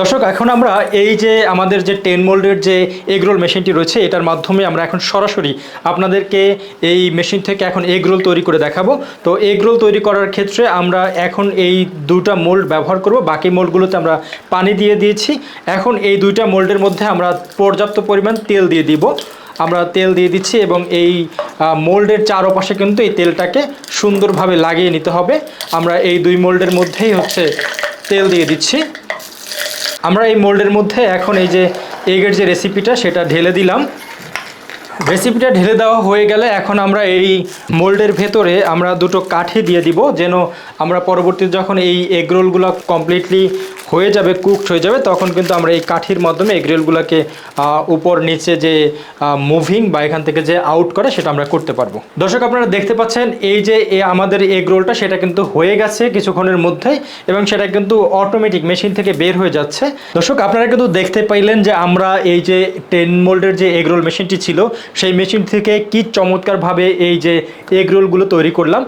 দর্শক, এখন আমরা এই যে আমাদের যে টেন মোল্ডের যে এগরোল মেশিনটি রয়েছে, এটার মাধ্যমে আমরা এখন সরাসরি আপনাদেরকে এই মেশিন থেকে এখন এগরোল তৈরি করে দেখাবো। তো এগরোল তৈরি করার ক্ষেত্রে আমরা এখন এই দুটা মোল্ড ব্যবহার করব। বাকি মোল্ডগুলোতে আমরা পানি দিয়ে দিয়েছি। এখন এই দুইটা মোল্ডের মধ্যে আমরা পর্যাপ্ত পরিমাণ তেল দিয়ে দিব। আমরা তেল দিয়ে দিচ্ছি এবং এই মোল্ডের চারপাশে কিন্তু এই তেলটাকে সুন্দরভাবে লাগিয়ে নিতে হবে। আমরা এই দুই মোল্ডের মধ্যেই হচ্ছে তেল দিয়ে দিচ্ছি। আমরা এই মোল্ডের মধ্যে এখন এই যে এগের যে রেসিপিটা সেটা ঢেলে দিলাম। রেসিপিটা ঢেলে দেওয়া হয়ে গেলে এখন আমরা এই মোল্ডের ভেতরে আমরা দুটো কাঠি দিয়ে দিব, যেন আমরা পরবর্তী যখন এই এগরোলগুলো কমপ্লিটলি হয়ে যাবে কুকড হয়ে যাবে, তখন কিন্তু আমরা এই কাঠির মাধ্যমে এগ রোলগুলোকে উপর নিচে যে মুভিং বা এখান থেকে যে আউট করে সেটা আমরা করতে পারব। দর্শক, আপনারা দেখতে পাচ্ছেন, এই যে আমাদের এগ রোলটা সেটা কিন্তু হয়ে গেছে কিছুক্ষণের মধ্যেই এবং সেটা কিন্তু অটোমেটিক মেশিন থেকে বের হয়ে যাচ্ছে। দর্শক, আপনারা কিন্তু দেখতে পাইলেন যে আমরা এই যে টেন মোল্ডের যে এগ রোল মেশিনটি ছিল, সেই মেশিন থেকে কি চমৎকারভাবে এই যে এগ রোলগুলো তৈরি করলাম।